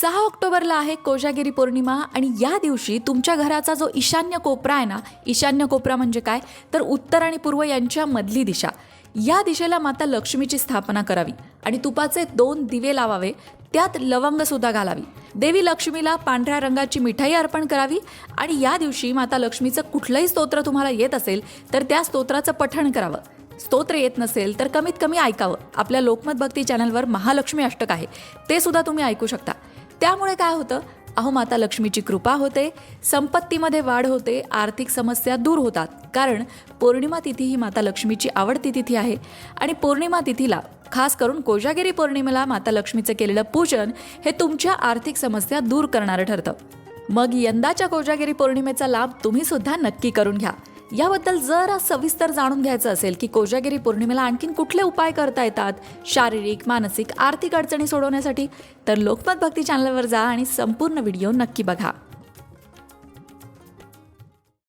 सहा ऑक्टोबरला आहे कोजागिरी पौर्णिमा आणि या दिवशी तुमच्या घराचा जो ईशान्य कोपरा आहे ना ईशान्य कोपरा म्हणजे काय? तर उत्तर आणि पूर्व यांच्या मधली दिशा. या दिशेला माता लक्ष्मीची स्थापना करावी आणि तुपाचे दोन दिवे लावावे त्यात लवंग सुद्धा घालावी. देवी लक्ष्मीला पांढऱ्या रंगाची मिठाई अर्पण करावी आणि या दिवशी माता लक्ष्मीचं कुठलंही स्तोत्र तुम्हाला येत असेल तर त्या स्तोत्राचं पठण करावं. स्तोत्र येत नसेल तर कमीत कमी ऐकावं. आपल्या लोकमत भक्ती चॅनलवर महालक्ष्मी अष्टक आहे. ते सुद्धा तुम्ही ऐकू शकता. त्यामुळे काय होतं? अहो माता लक्ष्मीची कृपा होते संपत्तीमध्ये वाढ होते आर्थिक समस्या दूर होतात. कारण पौर्णिमा तिथी ही माता लक्ष्मीची आवडती तिथी आहे. आणि पौर्णिमा तिथीला खास करून कोजागिरी पौर्णिमेला माता लक्ष्मीचं केलेलं पूजन हे तुमच्या आर्थिक समस्या दूर करणारं ठरतं. मग यंदाच्या कोजागिरी पौर्णिमेचा लाभ तुम्ही सुद्धा नक्की करून घ्या. याबद्दल जरा सविस्तर जाणून घ्यायचं असेल की कोजागिरी पौर्णिमेला आणखीन कुठले उपाय करता येतात? शारीरिक मानसिक आर्थिक अडचणी सोडवण्यासाठी तर लोकमत भक्ती चॅनलवर जा आणि संपूर्ण व्हिडिओ नक्की बघा.